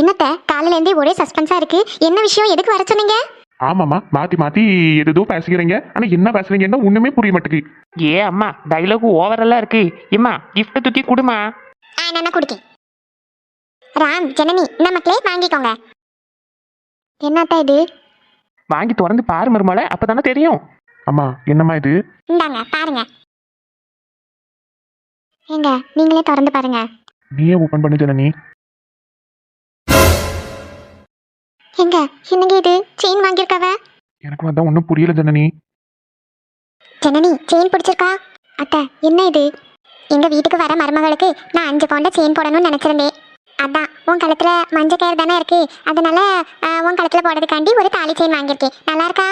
என்னத்த? காலையில இருந்தே ஒரே சஸ்பென்ஸா இருக்கு. என்ன விஷயம்? எதுக்கு வர சொன்னீங்க? ஆமாம்மா மாத்தி மாத்தி எதோ பேசுகிறீங்க. ஆனா என்ன பேசுறீங்கன்னா ஒண்ணுமே புரிய மாட்டேங்குது. ஏ அம்மா டைலாக் ஓவரெல்லாம் இருக்கு. ஏம்மா கிஃப்ட்டை தூக்கி கொடுமா? ஆ நான் குடிக்கேன். ராம் ஜனனி இந்த மக்களே வாங்கிக்கோங்க. என்னத்த இது? வாங்கி திறந்து பாரு மருமலை அப்பதானே தெரியும். அம்மா என்னம்மா இது? இந்தாங்க பாருங்க. ஏங்க நீங்களே திறந்து பாருங்க. நீயே ஓபன் பண்ணு ஜனனி. எங்க என்னங்க இது? செயின் வாங்கியிருக்காவ? எனக்கு அதான் ஒன்றும் புரியல ஜனனி. ஜனனி செயின் பிடிச்சிருக்கா? அத்தை என்ன இது? எங்க வீட்டுக்கு வர மருமகளுக்கு நான் அஞ்சு பவுண்ட செயின் போடணும்னு நினைச்சிருந்தேன். அதான் உன் கழுத்துல மஞ்சள் கயிறு தானே இருக்கு? அதனால உன் கழுத்துல போடுறதுக்காண்டி ஒரு தாலி செயின் வாங்கியிருக்கேன். நல்லா இருக்கா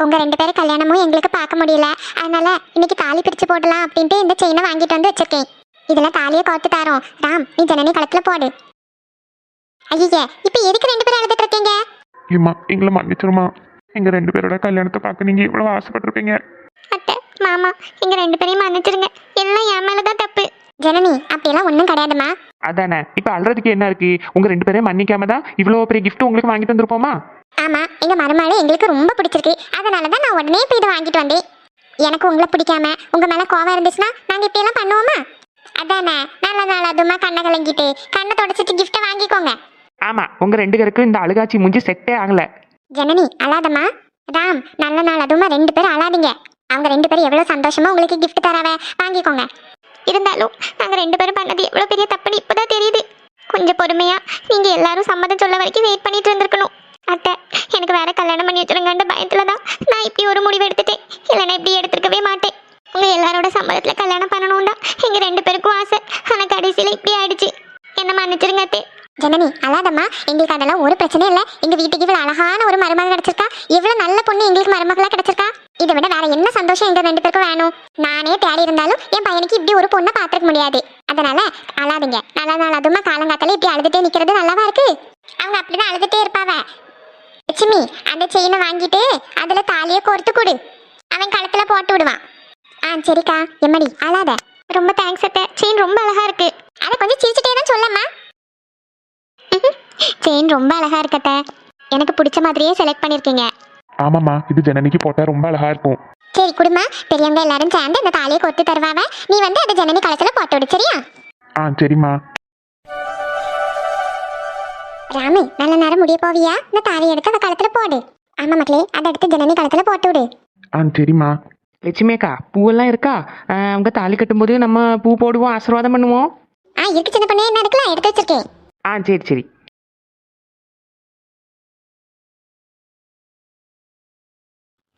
உங்க ரெண்டு பேரும் கல்யாணமும் எங்களுக்கு பார்க்க முடியல. அதனால இன்னைக்கு தாலி பிரிச்சு போடலாம் அப்படின்ட்டு இந்த செயினை வாங்கிட்டு வந்து வச்சிருக்கேன். இதுல தாலியை கோர்த்து தரோம். ராம் நீ ஜனனி கழுத்துல போடு. ஐயே இப்ப எதுக்கு ரெண்டு பேரும் அழுதுட்டு இருக்கீங்க? ஏம்மா எங்களை மன்னிச்சிருமா எங்க ரெண்டு பேரோட கல்யாணத்தை பார்க்க நீங்க இவ்வளவு ஆசைப்பட்டிருப்பீங்க. அத்தை மாமா எங்க ரெண்டு பேரையும் மன்னிச்சிருங்க. எல்லாம் என் மேலதான் தப்பு. ஜனனி அப்படியெல்லாம் ஒன்றும் கிடையாதுமா. அதானே இப்போ அல்றதுக்கு என்ன இருக்கு? உங்க ரெண்டு பேரையும் மன்னிக்காம தான் இவ்வளோ பெரிய gift உங்களுக்கு வாங்கி தந்திருப்போமா? ஆமா எங்க மருமகளை எங்களுக்கு ரொம்ப பிடிச்சிருக்கு. அதனால தான் நான் உடனே போய் இதை வாங்கிட்டு வந்தேன். எனக்கு உங்களை பிடிக்காம உங்க மேல கோவம் இருந்துச்சுன்னா நாங்க இப்படி எல்லாம் பண்ணுவோமா? அதானே நல்ல நாள் அதுமா கண்ணை கலங்கிட்டு. கண்ணை தொடச்சிட்டு கிஃப்ட்டை வாங்கிக்கோங்க. ஆமா உங்க ரெண்டு பேருக்கும் இந்த அழுகாச்சி மூஞ்சி செட்டே ஆகல. ஜனனி அழாதம்மா. ராம் நல்ல நாள். அதுமா ரெண்டு பேரும் அழாதீங்க. அவங்க ரெண்டு பேரும் எவ்வளவு சந்தோஷமா உங்களுக்கு கிஃப்ட் தராவ? வாங்கிக்கோங்க. இருந்தாலும் நாங்க ரெண்டு பேரும் பண்ணது எவ்வளவு பெரிய தப்புன்னு இப்பதான் தெரியுது. கொஞ்சம் பொறுமையா நீங்க எல்லாரும் சம்மதம் சொல்ல வரைக்கும் வெயிட் பண்ணிட்டு இருந்திருக்கணும். அத்தை எனக்கு வேற கல்யாணம் பண்ணி வச்சிருங்கன்ற பயத்துலதான் நான் இப்படி ஒரு முடிவு எடுத்துட்டேன். இல்லைன்னா இப்படி எடுத்துருக்கவே மாட்டேன். உங்க எல்லாரோட சம்மதத்துல கல்யாணம் பண்ணணும்டா தான் எங்க ரெண்டு பேருக்கும் ஆசை. ஆனா கடைசியில இப்படி ஆயிடுச்சு. என்ன மன்னிச்சிருங்க அத்தை. ஜனனி அழாதம்மா. எங்களுக்கு அதெல்லாம் ஒரு பிரச்சனையும் இல்லை. எங்க வீட்டுக்கு இவ்வளவு அழகான ஒரு மருமகள் கிடைச்சிருக்கா. இவ்வளவு நல்ல பொண்ணு எங்களுக்கு மருமகளா கிடைச்சிருக்கா. இதை விட வேற என்ன சந்தோஷம் எங்க ரெண்டு பேருக்கும் வேணும்? நானே தேடி இருந்தாலும் என் பையனுக்கு இப்படி ஒரு பொண்ணை பாத்துக்க முடியாது. அதனால அழாதீங்க. நல்லா நாள் அதுமா காலங்காத்தால இப்படி அழுதுட்டே நிக்கிறது நல்லாவா இருக்கு? அவங்க அப்படிதான் அழுதுட்டே இருப்பாவ. லட்சுமி அந்த செயினை வாங்கிட்டு அதுல தாலியை கோர்த்து கொடு. அவன் கழுத்துல போட்டு விடுவான். ஆ சரிக்கா. எம்மடி அழாத. ரொம்ப தேங்க்ஸ் அத்தை. செயின் ரொம்ப அழகா இருக்கு. அதை கொஞ்சம் சிரிச்சுட்டே தான் சொல்லம்மா. செயின் ரொம்ப அழகா இருக்கட்ட. எனக்கு பிடிச்ச மாதிரியே செலக்ட் பண்ணிருக்கீங்க. ஆமாம்மா இது ஜனனிக்கு போட்டா ரொம்ப அழகா இருக்கும். சரி குடுமா பெரியவங்க எல்லாரும் சேர்ந்து இந்த தாலியை கொத்து தருவாவ. நீ வந்து அதை ஜனனி கலத்துல போட்டு விடு சரியா? ஆ சரிம்மா. ராமு நல்ல நேரம் முடிய போவியா? இந்த தாலியை எடுத்து அவ கழுத்துல போடு. ஆமா மக்களே அதை எடுத்து ஜனனி கழுத்துல போட்டு விடு. ஆ சரிம்மா. லட்சுமியக்கா பூவெல்லாம் இருக்கா? ஆஹ் அவங்க தாலி கட்டும்போது நம்ம பூ போடுவோம் ஆசீர்வாதம் பண்ணுவோம்? ஆ இருக்கு சின்ன பொண்ணே என்ன இருக்கலாம் எடுத்து வச்சிருக்கேன். ஆ சரி சரி.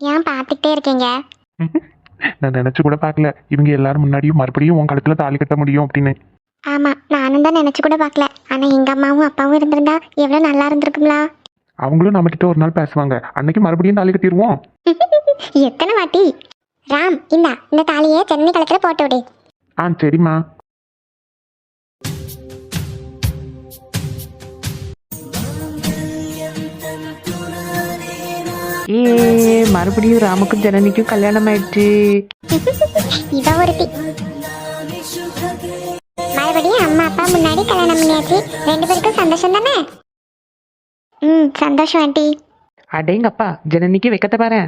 ஏன் பார்த்துக்கிட்டே இருக்கீங்க? நான் நினைச்சு கூட பார்க்கல. இவங்க எல்லாரும் முன்னாடியும் மறுபடியும் உன் கழுத்துல தாலி கட்ட முடியும் அப்படின்னு. ஆமா நானும் தான் நினைச்சு கூட பார்க்கல. ஆனா எங்க அம்மாவும் அப்பாவும் இருந்திருந்தா எவ்வளவு நல்லா இருந்திருக்கும்ல? அவங்களும் நம்ம கிட்ட ஒரு நாள் பேசுவாங்க. அன்னைக்கு மறுபடியும் தாலி கட்டிடுவோம் எத்தனை வாட்டி? ராம் இந்தா இந்த தாலியை ஜனனி கழுத்துல போட்டு விடு. ஆ சரிம்மா. ஏ மறுபடியும் ராமுக்கும் ஜனனிக்கும் கல்யாணம் ஆயிடுச்சு இவ ஒருத்தி மறுபடியும் அம்மா அப்பா முன்னாடி கல்யாணம் பண்ணியாச்சு. ரெண்டு பேருக்கும் சந்தோஷம் தானே? ம் சந்தோஷம் ஆண்டி. அடேங்கப்பா ஜனனிக்கு வைக்கத்த பாரு.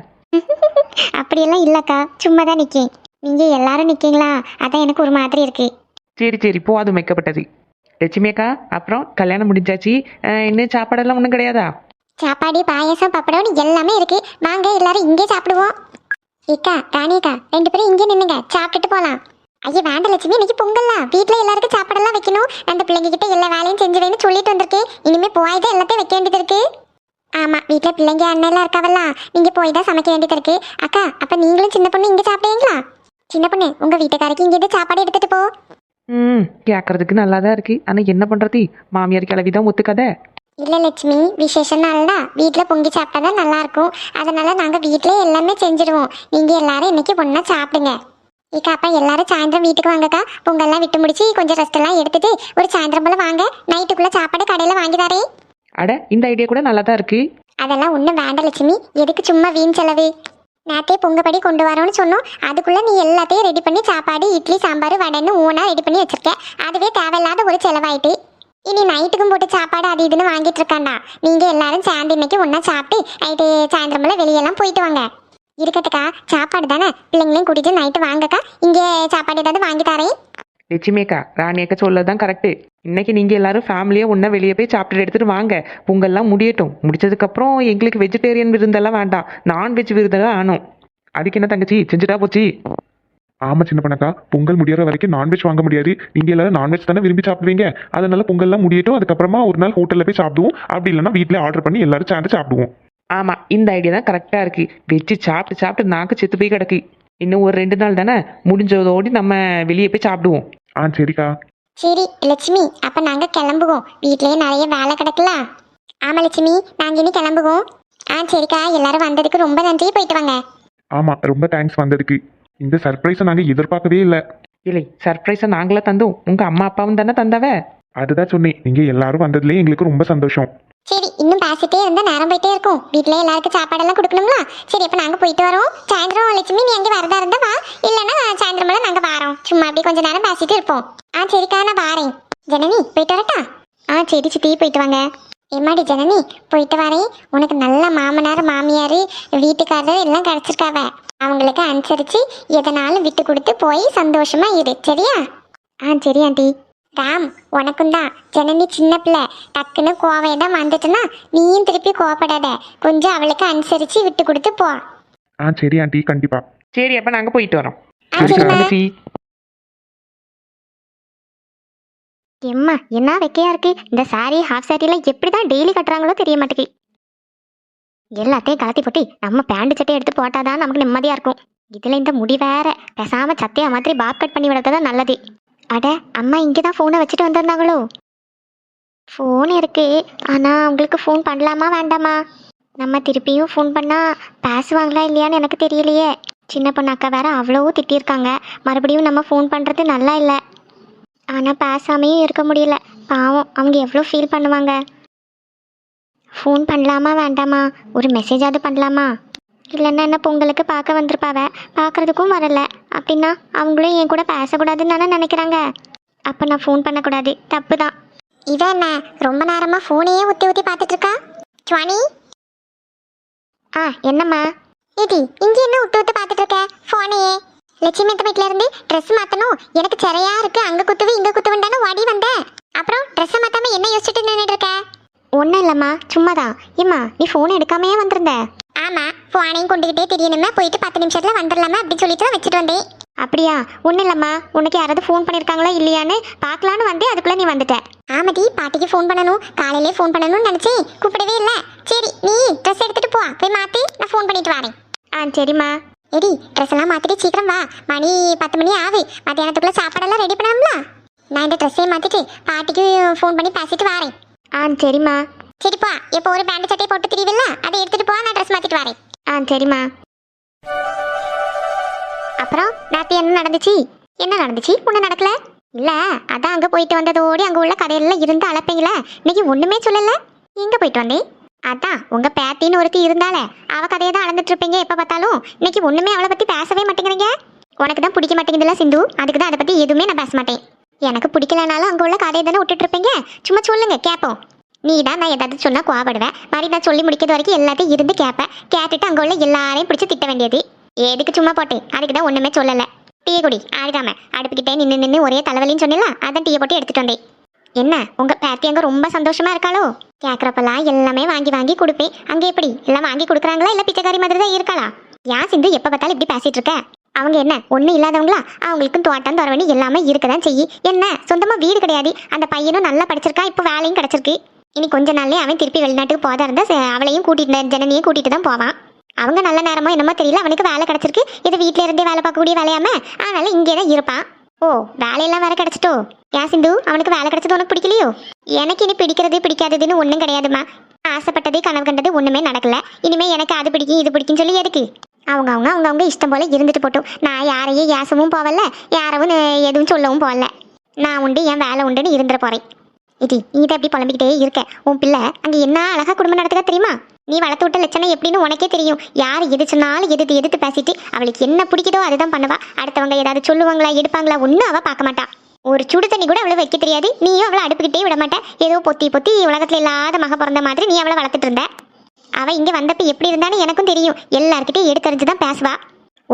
அப்படியெல்லாம் இல்லக்கா சும்மா தான் நிக்கேன். நீங்க எல்லாரும் நிக்கீங்களா? அதான் எனக்கு ஒரு மாதிரி இருக்கு. சரி சரி போதும் வைக்கப்பட்டது லட்சுமியக்கா அப்புறம் கல்யாணம் முடிஞ்சாச்சு. இன்னும் சாப்பாடெல்லாம் ஒன்றும் கிடையாதா? சாப்பாடு பாயசம் பப்படம்னு எல்லாமே இருக்கு. வாங்க எல்லாரும் இங்கே சாப்பிடுவோம். இக்கா ராணிக்கா ரெண்டு பேரும் இங்கே நின்னுங்க. சாப்பிட்டுட்டு போலாம். ஐயா வேண்ட லட்சுமி இன்னைக்கு பொங்கல்லாம் வீட்டில் எல்லாருக்கும் சாப்பாடெல்லாம் வைக்கணும். அந்த பிள்ளைங்க கிட்ட எல்லா வேலையும் செஞ்சு வேணும் சொல்லிட்டு வந்திருக்கேன் இனிமே போய் தான் எல்லாத்தையும் வைக்க வேண்டியது இருக்கு. ஆமா வீட்டில் பிள்ளைங்க அண்ணன் எல்லாம் நீங்கள் போய் தான் சமைக்க வேண்டியது இருக்கு. அக்கா அப்போ நீங்களும் சின்ன பொண்ணு இங்கே சாப்பிடுவீங்களா? சின்ன பொண்ணு உங்கள் வீட்டுக்காரருக்கு இங்கேருந்து சாப்பாடு எடுத்துட்டு போ. ம் கேட்கறதுக்கு நல்லா தான் இருக்கு. ஆனால் என்ன பண்ணுறது மாமியார் கிளவி தான் ஒத்துக்காத. இல்ல லட்சுமி விசேஷ நாள்ல வீட்ல பொங்கி சாப்பிட்டாதான் நல்லா இருக்கும் அதனால நாங்க வீட்ல எல்லாமே செஞ்சிடுவோம் நீங்க எல்லாரும் இன்னைக்கு ஒண்ணா சாப்பிடுங்க. ஏக்கா அப்பா எல்லாரும் சாயந்தரம் வீட்டுக்கு வாங்கக்கா. பொங்கல்லாம் விட்டு முடிச்சு கொஞ்சம் ரெஸ்ட் எல்லாம் எடுத்துட்டு ஒரு சாயந்தரம் போல வாங்க. நைட்டுக்குள்ள சாப்பாடு கடையில வாங்கி தரேன் அட இந்த ஐடியா கூட நல்லா தான் இருக்கு. அதெல்லாம் ஒண்ணும் வேண்டாம் லட்சுமி. எதுக்கு சும்மா வீண் செலவு? நேத்தே பொங்கப்படி கொண்டு வரோம்னு சொன்னோம். அதுக்குள்ள நீ எல்லாத்தையும் ரெடி பண்ணி சாப்பாடு இட்லி சாம்பார் வடைன்னு ஊனா ரெடி பண்ணி வச்சிருக்க. அதுவே தேவையில்லாத ஒரு செலவாயிட்டு. இனி நைட்டுக்கும் போட்டு சாப்பாடு அது இதுன்னு வாங்கிட்டு இருக்காண்டா. நீங்க எல்லாரும் சேர்ந்து இன்னைக்கு ஒன்னா சாப்பிட்டு நைட்டு சாயந்தரமெல்லாம் வெளியெல்லாம் போயிட்டு வாங்க. இருக்கட்டுக்கா சாப்பாடு தானே? பிள்ளைங்களையும் கூட்டிட்டு நைட்டு வாங்கக்கா. இங்கே சாப்பாடு ஏதாவது வாங்கி தரேன். லட்சுமிக்கா ராணியக்கா சொல்லதான் கரெக்டு இன்னைக்கு நீங்கள் எல்லாரும் ஃபேமிலியாக ஒன்றா வெளியே போய் சாப்பிட்டு எடுத்துகிட்டு வாங்க. பொங்கல்லாம் முடியட்டும். முடிச்சதுக்கப்புறம் எங்களுக்கு வெஜிடேரியன் விருந்தெல்லாம் வேண்டாம். நான்வெஜ் விருந்தெல்லாம் ஆனும் அதுக்கு என்ன தங்கச்சி? செஞ்சுட்டா போச்சு. ஆமா சின்ன பண்ணக்கா பொங்கல் முடியற வரைக்கும் நான்வெஜ் வாங்க முடியாது. நீங்க எல்லாரும் நான்வெஜ் தானே விரும்பி சாப்பிடுவீங்க. அதனால பொங்கல்லாம் முடியட்டும். அதுக்கப்புறமா ஒரு நாள் ஹோட்டல்ல போய் சாப்பிடுவோம். அப்படி இல்லைன்னா வீட்ல ஆர்டர் பண்ணி எல்லாரும் சேர்ந்து சாப்பிடுவோம். ஆமாம் இந்த ஐடியா தான் கரெக்டாக இருக்குது வெஜ்ஜு சாப்பிட்டு சாப்பிட்டு நாக்கு செத்து போய் கிடக்கு. இன்னும் ஒரு ரெண்டு நாள் தானே? முடிஞ்சதோடு நம்ம வெளியே போய் சாப்பிடுவோம். ஆ சரிக்கா. சரி லட்சுமி அப்ப நாங்க கிளம்புவோம். வீட்லயே நிறைய வேலை கிடக்குல? ஆமா லட்சுமி நாங்க இனி கிளம்புவோம். ஆ சரிக்கா. எல்லாரும் வந்ததுக்கு ரொம்ப நன்றி போயிட்டு வாங்க. ஆமா ரொம்ப தேங்க்ஸ் வந்ததுக்கு. இந்த சர்ப்ரைஸை நாங்க எதிர்பார்க்கவே இல்லை. இல்லை சர்ப்ரைஸை நாங்களே தந்தோம். உங்கள் அம்மா அப்பாவும் தானே தந்தவ? அதுதான் சொன்னேன். நீங்க எல்லாரும் வந்ததுலயே எங்களுக்கு ரொம்ப சந்தோஷம். சரி இன்னும் பேசிட்டே இருந்தா நேரம் போயிட்டே இருக்கும். வீட்ல எல்லாருக்கும் சாப்பாடெல்லாம் கொடுக்கணுங்களா சரி அப்ப நாங்க போயிட்டு வரோம். சாயந்தரம் லட்சுமி நீ எங்க வரதா இருந்தா வா. இல்லைன்னா சாயந்தரம் நாங்க வாரோம். சும்மா அப்படி கொஞ்ச நேரம் பேசிட்டு இருப்போம். ஆ சரிக்கா நான் வாரேன். ஜனனி போயிட்டு வரட்டா? ஆ சரி சித்தி போயிட்டு வாங்க. எம்மாடி ஜனனி போயிட்டு வரேன் உனக்கு நல்ல மாமனார் மாமியார் வீட்டுக்காரர் எல்லாம் கிடைச்சிருக்காவ. அவங்களுக்கு அனுசரிச்சு எதனாலும் விட்டு கொடுத்து போய் சந்தோஷமா இரு சரியா? ஆ சரி ஆண்டி. ராம் உனக்கும் தான். ஜனனி சின்ன பிள்ளை. டக்குன்னு கோவையை தான் வந்துட்டுனா நீயும் திருப்பி கோவப்படாத. கொஞ்சம் அவளுக்கு அனுசரிச்சு விட்டு கொடுத்து போ. ஆ சரி ஆண்டி. கண்டிப்பா. சரி அப்போ நாங்கள் போயிட்டு வரோம். ஆ. சரிம்மா. எம்மா என்ன வெக்கையா இருக்கு? இந்த சாரி ஹாஃப் சாரியில எப்படி தான் டெய்லி கட்டுறாங்களோ தெரிய மாட்டேங்குது. எல்லாத்தையும் கலத்தி போட்டு நம்ம பேண்ட் சட்டை எடுத்து போட்டாதான் நமக்கு நிம்மதியா இருக்கும். இதுல இந்த முடி வேற. பேசாம சட்டையா மாதிரி பாப் கட் பண்ணி விடுறது தான் நல்லது. அட அம்மா இங்கே தான் ஃபோனை வச்சுட்டு வந்திருந்தாங்களோ? ஃபோன் இருக்கு. ஆனா அவங்களுக்கு ஃபோன் பண்ணலாமா வேண்டாமா? நம்ம திருப்பியும் ஃபோன் பண்ணா பேசுவாங்களா இல்லையான்னு எனக்கு தெரியலையே. சின்ன பொண்ணு அக்கா வேற அவ்வளவோ திட்டியிருக்காங்க. மறுபடியும் நம்ம ஃபோன் பண்ணுறது நல்லா இல்லை. ஆனால் பேசாமையும் இருக்க முடியல. பாவம் அவங்க எவ்வளோ ஃபீல் பண்ணுவாங்க? ஃபோன் பண்ணலாமா வேண்டாமா? ஒரு மெசேஜாவது பண்ணலாமா? இல்லைன்னா என்ன பொங்கலுக்கு பார்க்க வந்திருப்பாவ? பார்க்கறதுக்கும் வரல. அப்படின்னா அவங்களும் என் கூட பேசக்கூடாதுன்னு தானே நினைக்கிறாங்க? அப்போ நான் ஃபோன் பண்ணக்கூடாது. தப்பு தான் இவன் என்ன ரொம்ப நேரமாக ஃபோனையே ஊற்றி ஊற்றி பார்த்துட்ருக்கா? சுவானி ஆ என்னம்மா? இது இங்கே என்ன விட்டு விட்டு பார்த்துட்ருக்கேன் ஃபோனையே லட்சுமி அத்தை வீட்ல இருந்து ட்ரெஸ் மாத்தணும். எனக்கு சிறையா இருக்கு. அங்க குத்துவு இங்க குத்துவண்டானு ஓடி வந்தேன் அப்புறம் ட்ரெஸ் மாத்தாம என்ன யோசிச்சுட்டு நின்னுட்டு இருக்க? ஒன்றும் இல்லைம்மா. சும்மாதான். ஏம்மா நீ ஃபோன் எடுக்காமையே வந்திருந்த? ஆமா ஃபோனையும் கொண்டுகிட்டே தெரியணுமே போயிட்டு பத்து நிமிஷத்துல வந்துடலாமா அப்படின்னு சொல்லிட்டு தான் வச்சுட்டு வந்தேன். அப்படியா? ஒன்றும் இல்லைம்மா. உனக்கு யாராவது ஃபோன் பண்ணியிருக்காங்களா இல்லையான்னு பார்க்கலான்னு வந்தேன். அதுக்குள்ளே நீ வந்துட்ட. ஆமாடி பாட்டிக்கு ஃபோன் பண்ணணும். காலையிலே ஃபோன் பண்ணணும்னு நினச்சேன். கூப்பிடவே இல்லை. சரி நீ ட்ரெஸ் எடுத்துட்டு போ. போய் மாற்றி நான் ஃபோன் பண்ணிட்டு வரேன். ஆ சரிம்மா. எடி ட்ரெஸ் எல்லாம் மாற்றிட்டு சீக்கிரம் வா. மணி பத்து மணி ஆகு மத்தியானத்துக்குள்ள சாப்பாடெல்லாம் ரெடி பண்ணணும்ல நான் இந்த ட்ரெஸ்ஸையும் மாற்றிட்டு பாட்டிக்கு ஃபோன் பண்ணி பேசிட்டு வரேன். ஆ சரிம்மா. சரிப்பா இப்போ ஒரு பேண்ட் சட்டையை போட்டு திரிவில்ல? அதை எடுத்துட்டு போ நான் ட்ரெஸ் மாற்றிட்டு வரேன். ஆ சரிம்மா. அப்புறம் நேற்று என்ன நடந்துச்சு? என்ன நடந்துச்சு? ஒன்றும் நடக்கல? இல்ல அதான் அங்க போயிட்டு வந்ததோடு அங்க உள்ள கடையில இருந்து அழைப்பீங்களா? இன்னைக்கு ஒண்ணுமே சொல்லல. எங்க போயிட்டு வந்தேன் அதான் உங்க பேத்தின்னு ஒருத்தி இருந்தாலே அவ கதையை தான் அளந்துட்டு இருப்பீங்க எப்ப பார்த்தாலும்? இன்னைக்கு ஒண்ணுமே அவளை பத்தி பேசவே மாட்டேங்கிறீங்க? உனக்கு தான் பிடிக்க மாட்டேங்குதுல சிந்து? அதுக்கு தான் அதை பத்தி எதுவுமே நான் பேச மாட்டேன். எனக்கு பிடிக்கலனாலும் அங்க உள்ள கதையை தானே விட்டுட்டு இருப்பீங்க சும்மா சொல்லுங்க கேட்போம் நீ தான் நான் ஏதாவது சொன்னா கோவப்படுவேன். மாதிரி நான் சொல்லி முடிக்கிறது வரைக்கும் எல்லாத்தையும் இருந்து கேட்பேன் கேட்டுட்டு அங்க உள்ள எல்லாரையும் பிடிச்சி திட்ட வேண்டியது. எதுக்கு சும்மா போட்டேன் அதுக்கு தான் ஒண்ணுமே சொல்லல. டீ குடி ஆடுகாம அடுப்புக்கிட்டே நின்று நின்று ஒரே தலைவலின்னு சொன்னல அதான் டீயை போட்டு எடுத்துட்டு வந்தேன். என்ன உங்க பேத்தி அங்க ரொம்ப சந்தோஷமா இருக்காளோ? கேக்குறப்பெல்லாம் எல்லாமே வாங்கி வாங்கி கொடுப்பேன். அங்க எப்படி? எல்லாம் வாங்கி கொடுக்குறாங்களா? இல்ல பிச்சைக்காரி மாதிரி தான் இருக்காளா? ஏன் சிந்து எப்ப பார்த்தாலும் இப்படி பேசிட்டு இருக்க? அவங்க என்ன ஒண்ணு இல்லாதவங்களா? அவங்களுக்கும் தோட்டம் தரவணி எல்லாமே இருக்கதான் செய்யி. என்ன சொந்தமா வீடு கிடையாது. அந்த பையனும் நல்லா படிச்சிருக்கா இப்போ வேலையும் கிடைச்சிருக்கு. இனி கொஞ்ச நாள்லயே அவன் திருப்பி வெளிநாட்டுக்கு போதா இருந்தா அவளையும் கூட்டிட்டு ஜனனியும் கூட்டிட்டு தான் போவான். அவங்க நல்ல நேரமோ என்னமோ தெரியல அவனுக்கு வேலை கிடைச்சிருக்கு. இது வீட்ல இருந்தே வேலை பார்க்கக்கூடிய வேலையாம. அதனால இங்கே தான் இருப்பான். ஓ வேலையெல்லாம் வேற கிடைச்சிட்டோ? ஏன் சிந்து அவனுக்கு வேலை கிடைச்சது உனக்கு பிடிக்கலையோ? எனக்கு இனி பிடிக்கிறது பிடிக்காததுன்னு ஒன்றும் கிடையாதுமா ஆசைப்பட்டது கனவு கண்டது ஒன்றுமே நடக்கல. இனிமே எனக்கு அது பிடிக்கும் இது பிடிக்கும் சொல்லி எதுக்கு? அவங்க அவங்க அவங்க அவங்க இஷ்டம் போல இருந்துட்டு போட்டோம். நான் யாரையும் ஏசவும் போவல யாரவும் எதுவும் சொல்லவும் போகல நான் உண்டு என் வேலை உண்டுன்னு இருந்துட போறேன். இது நீ எப்படி புலம்பிக்கிட்டே இருக்க. உன் பிள்ளை அங்கே என்ன அழகா குடும்பம் நடத்துக்க தெரியுமா? நீ வளர்த்து விட்ட லட்சணம் எப்படின்னு உனக்கே தெரியும். யார் எது சொன்னாலும் எதிர்த்து எதிர்த்து பேசிட்டு அவளுக்கு என்ன பிடிக்குதோ அதுதான் பண்ணுவா. அடுத்தவங்க ஏதாவது சொல்லுவாங்களா எடுப்பாங்களா ஒன்றும் அவள் பார்க்க மாட்டா. ஒரு சுடு தண்ணி கூட அவளை வைக்க தெரியாது. நீயும் அவளை அடுப்புக்கிட்டே விட மாட்டேன் ஏதோ பொத்தி பொத்தி உலகத்துல இல்லாத மக பிறந்த மாதிரி நீ அவளை வளர்த்துட்டு இருந்த. அவள் இங்கே வந்தப்ப எப்படி இருந்தான்னு எனக்கும் தெரியும். எல்லாருக்கிட்டையும் எடுத்தறிஞ்சு தான் பேசுவா.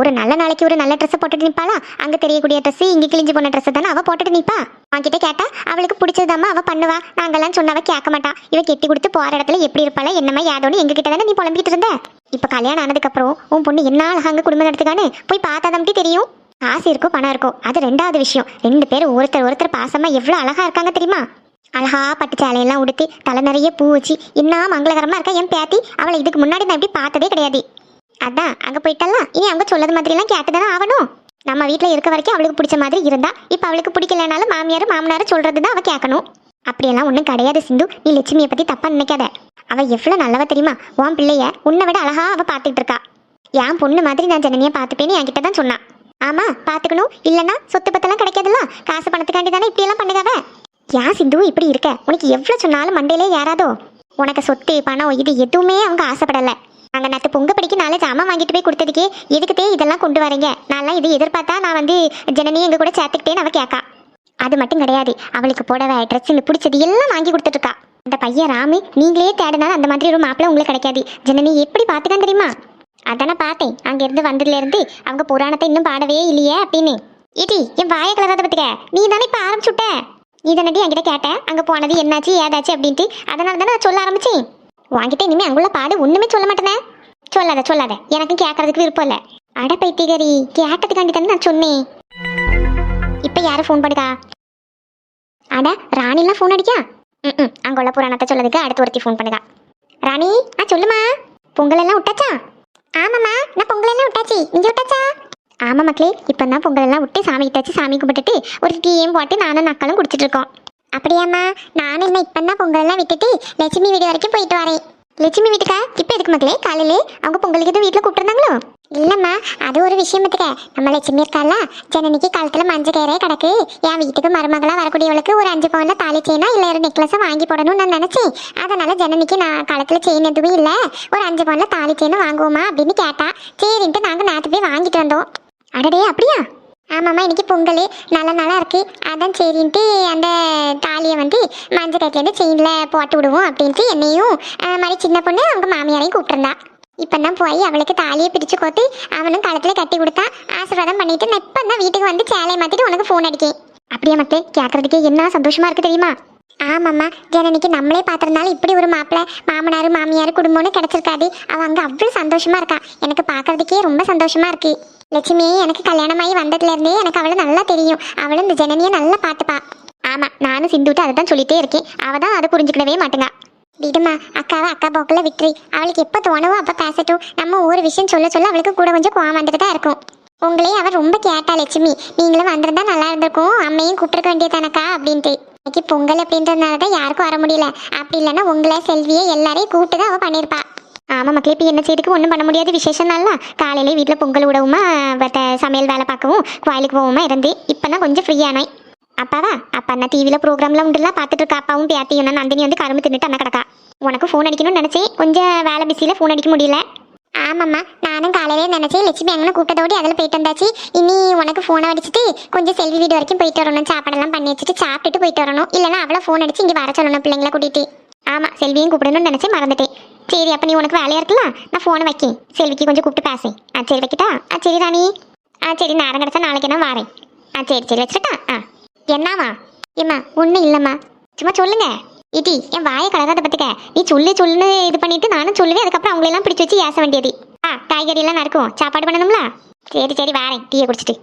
ஒரு நல்ல நாளைக்கு ஒரு நல்ல ட்ரெஸ்ஸை போட்டுட்டு நிற்பாளா அங்கே தெரியக்கூடிய ட்ரெஸ்ஸு இங்கே கிழிஞ்சு போன ட்ரெஸ்ஸை தானே அவள் போட்டுட்டு நிப்பா? அவன்கிட்ட கேட்டா அவளுக்கு பிடிச்சதாம்மா அவள் பண்ணுவா. நாங்கெல்லாம் சொன்னவ கேட்க மாட்டா. இவ கெட்டி கொடுத்து போற இடத்துல எப்படி இருப்பாளா என்னமா யாதோன்னு எங்ககிட்ட தானே நீ புலம்பிக்கிட்டு இருந்த? இப்போ கல்யாணம் ஆனதுக்கப்புறம் உன் பொண்ணு என்ன அழகாங்க குடும்பம் நடத்துக்கான்னு போய் பார்த்தா தெரியும். காசு இருக்கோ பணம் இருக்கோ அது ரெண்டாவது விஷயம். ரெண்டு பேரும் ஒருத்தர் ஒருத்தர் பாசமா எவ்வளவு அழகா இருக்காங்க தெரியுமா? அழகா பட்டு சேலையெல்லாம் உடுத்தி தலை நிறைய பூ வச்சு என்ன மங்களகரமா இருக்கா என் பேத்தி? அவளை இதுக்கு முன்னாடி நான் இப்படி பார்த்ததே கிடையாது. அதான் அங்க போயிட்டாலாம் இனி அவங்க சொல்லது மாதிரி எல்லாம் கேட்டுதானே ஆகணும். நம்ம வீட்டில் இருக்க வரைக்கும் அவளுக்கு பிடிச்ச மாதிரி இருந்தா இப்போ அவளுக்கு பிடிக்கலனாலும் மாமியார் மாமனார் சொல்றது தான் அவள் கேட்கணும். அப்படியெல்லாம் ஒன்றும் கிடையாது சிந்து. நீ லட்சுமியை பத்தி தப்பா நினைக்காத. அவள் எவ்வளவு நல்லவ தெரியுமா? உன் பிள்ளைய உன்னை விட அழகா அவள் பார்த்துட்டு இருக்கா. என் பொண்ணு மாதிரி நான் ஜனனியை பார்த்துப்பேன்னு என்கிட்ட தான் சொன்னான் ஆமா பார்த்துக்கணும். இல்லைன்னா சொத்து பத்தெல்லாம் கிடைக்காதுல்ல? காசு பணத்துக்காண்டி தானே இப்படியெல்லாம் எல்லாம் ஏன் சிந்து இப்படி இருக்க? உனக்கு எவ்வளவு சொன்னாலும் மண்டையிலே ஏறாதோ? உனக்கு சொத்து பணம் இது எதுவுமே அவங்க ஆசைப்படலை. அங்க நேற்று பொங்க படிக்க நாளை ஜாமான் வாங்கிட்டு போய் கொடுத்ததுக்கே எதுக்குதே இதெல்லாம் கொண்டு வரீங்க? நான்லாம் இதை எதிர்பார்த்தா நான் வந்து ஜனனி எங்க கூட சேர்த்துக்கிட்டேன்னு அவ கேட்கா அது மட்டும் கிடையாது. அவளுக்கு புடவை ட்ரெஸ்ஸுன்னு பிடிச்சது எல்லாம் வாங்கி கொடுத்துட்டு இருக்கா அந்த பையன் ராமு நீங்களே தேடினாலும் அந்த மாதிரி ஒரு மாப்பிள்ளை உங்களுக்கு கிடைக்காது. ஜனனி எப்படி பார்த்துக்கான் தெரியுமா? அதானே பார்த்தேன். அங்க இருந்து வந்ததுல இருந்து அவங்க புராணத்தை இன்னும் பாடவே இல்லையே அப்படின்னு. இடி என் வாய கலராத பத்துக்க நீ தானே இப்ப ஆரம்பிச்சுட்ட? நீ தானடி என்கிட்ட கேட்டேன் அங்க போனது என்னாச்சு ஏதாச்சு அப்படின்ட்டு. அதனால தானே நான் சொல்ல ஆரம்பிச்சேன். வாங்கிட்டு இனிமே அங்குள்ள பாடு ஒண்ணுமே சொல்ல மாட்டேனே. சொல்லாத சொல்லாத. எனக்கும் கேட்கறதுக்கு விருப்பம் இல்ல. அட பைத்தியகாரி கேட்டதுக்காண்டி தானே நான் சொன்னேன். இப்ப யாரும் ஃபோன் பண்ணுதா? அட ராணிலாம் ஃபோன் அடிக்கா? ம் அங்குள்ள புராணத்தை சொல்லதுக்கு அடுத்து ஒருத்தி ஃபோன் பண்ணுதா. ராணி ஆ சொல்லுமா? பொங்கல் எல்லாம் விட்டாச்சா? ஆமாம்மா நான் பொங்கல் எல்லாம் விட்டாச்சு. நீங்க விட்டாச்சா? ஆமா மக்களே இப்போ தான் பொங்கல் எல்லாம் விட்டு சாமி கிட்டாச்சு சாமி கும்பிட்டுட்டு ஒரு டீயும் போட்டு நானும் நக்களும் குடிச்சிட்டு இருக்கோம். அப்படியாம்மா? நானும் என்ன இப்போ தான் பொங்கல்லாம் விட்டுட்டு லட்சுமி வீடு வரைக்கும் போயிட்டு வரேன். லட்சுமி வீட்டுக்கா? இப்போ எதுக்கு மக்களே? காலையிலே அவங்க பொங்கலுக்கு எதுவும் வீட்டில் கூப்பிட்டுருந்தாங்களோ? இல்லைம்மா அது ஒரு விஷயம் பத்துக்க. நம்ம லட்சுமி இருக்கால ஜனனிக்கு காலத்தில் மஞ்சள் கயிறே கிடக்கு. என் வீட்டுக்கு மருமகளாக வரக்கூடியவளுக்கு ஒரு அஞ்சு பவுனில் தாலி செயினா இல்லை ஒரு நெக்லஸை வாங்கி போடணும்னு நான் நினைச்சேன். அதனால ஜனனிக்கு நான் காலத்தில் செயின் எதுவும் இல்ல. ஒரு அஞ்சு பவுனில் தாலி செயினும் வாங்குவோமா அப்படின்னு கேட்டா. சரின்ட்டு நாங்க நேற்று போய் வாங்கிட்டு வந்தோம். அடடே அப்படியா? ஆமாம்மா இன்றைக்கி பொங்கல். நல்ல நாளா இருக்குது அதான் சரின்ட்டு அந்த தாலியை வந்து மஞ்சள் கட்டிலேருந்து செயினில் போட்டு விடுவோம் அப்படின்ட்டு என்னையும் மாதிரி சின்ன பொண்ணு அவங்க மாமியாரையும் கூப்பிட்டுருந்தா. இப்போ தான் போய் அவளுக்கு தாலியை பிரித்து கோத்து அவனும் கழுத்தில் கட்டி கொடுத்தா. ஆசீர்வாதம் பண்ணிட்டு நான் இப்போ தான் வீட்டுக்கு வந்து சேலையை மாற்றிட்டு உனக்கு ஃபோன் அடிக்கேன். அப்படியே மக்களே கேட்குறதுக்கே என்ன சந்தோஷமா இருக்கு தெரியுமா? ஆமாம்மா ஜனனிக்கு நம்மளே பார்த்துருந்தாலும் இப்படி ஒரு மாப்பிள்ளை மாமனார் மாமியார் குடும்பம்னு கிடைச்சிருக்காது. அவள் அங்கே அவ்வளோ சந்தோஷமாக இருக்கா. எனக்கு பார்க்கறதுக்கே ரொம்ப சந்தோஷமா இருக்கு. லட்சுமி எனக்கு கல்யாணமாகி வந்ததுலேருந்தே எனக்கு அவளை நல்லா தெரியும். அவளும் இந்த ஜனனியை நல்லா பார்த்துப்பா. ஆமா நானும் சிந்துட்டு அதை தான் சொல்லிட்டே இருக்கேன். அவள் தான் அதை புரிஞ்சுக்கிடவே மாட்டேங்க. விடுமா அக்காவை அக்கா போக்கில் விட்டுரு. அவளுக்கு எப்போ தோணவோ அப்போ பேசட்டும். நம்ம ஒரு விஷயம் சொல்ல சொல்ல அவளுக்கு கூட கொஞ்சம் கோவம் வந்துட்டு தான் இருக்கும். உங்களே அவள் ரொம்ப கேட்டா லட்சுமி. நீங்களும் வந்திருந்தா நல்லா இருந்திருக்கும். அம்மையும் கூப்பிட்டுருக்க வேண்டியதானக்கா அப்படின்ட்டு. இன்னைக்கு பொங்கல் அப்படின்றதுனால தான் யாருக்கும் வர முடியல. அப்படி இல்லைன்னா உங்களை செல்வியை எல்லாரையும் கூப்பிட்டு தான் அவள் பண்ணியிருப்பா ஆமா மக்களே இப்போ என்ன செய்துக்கு ஒன்றும் பண்ண முடியாத. விசேஷம் நாளா காலையிலே வீட்டில் பொங்கல் விடவுமா மற்ற சமையல் வேலை பார்க்கவும் கோயிலுக்கு போவோமா இருந்து. இப்போ தான் கொஞ்சம் ஃப்ரீயானேன் அப்பாவா? அப்பா நான் டிவியில் ப்ரோக்ராம்லாம் உண்டுலாம் பார்த்துட்டு இருக்கா? அப்பாவும் பேத்தியும் நந்தினி வந்து கரும்பு தின்னுட்டு அண்ணா கிடக்கா. உனக்கு ஃபோன் அடிக்கணும்னு நினச்சேன். கொஞ்சம் வேலை பிஸியில் ஃபோன் அடிக்க முடியல. ஆமாம்மா நானும் காலையிலே நினச்சேன் லட்சுமி அங்கே கூட்டத்தோடி அதில் போயிட்டு வந்தாச்சு. இனி உனக்கு ஃபோனை அடிச்சுட்டு கொஞ்சம் செல்வி வீடு வரைக்கும் போயிட்டு வரணும். சாப்பாடெல்லாம் பண்ணி வச்சுட்டு சாப்பிட்டுட்டு போயிட்டு வரணும். இல்லைன்னா அவளை ஃபோன் அடிச்சு இங்கே வர சொல்லணும் பிள்ளைங்கள கூட்டிட்டு. ஆமாம் செல்வியும் கூப்பிடணும்னு நினச்சேன் மறந்துட்டேன். சரி அப்போ நீ உனக்கு வேலையாக இருக்கலாம் நான் ஃபோனை வைக்கேன். செல்விக்கு கொஞ்சம் கூப்பிட்டு பேசேன் ஆ சரி வைக்கிட்டா? ஆ சரி ராணி. ஆ சரி நேரம் கிடச்சா நாளைக்கு நான் வரேன். ஆ சரி சரி வச்சுட்டா ஆ. என்னவா ஏம்மா ஒன்றும் இல்லைம்மா. சும்மா சொல்லுங்க. இடி என் வாயை கலராத பத்துக்க. நீ சொல்லு சொல்லுன்னு இது பண்ணிட்டு நானும் சொல்லுவேன். அதுக்கப்புறம் அவங்களெல்லாம் பிடிச்சி வச்சு ஏச வேண்டியது. ஆ காய்கறி எல்லாம் நறுக்கும் சாப்பாடு பண்ணணும்ல? சரி சரி வாரேன். டீயை குடிச்சிட்டு.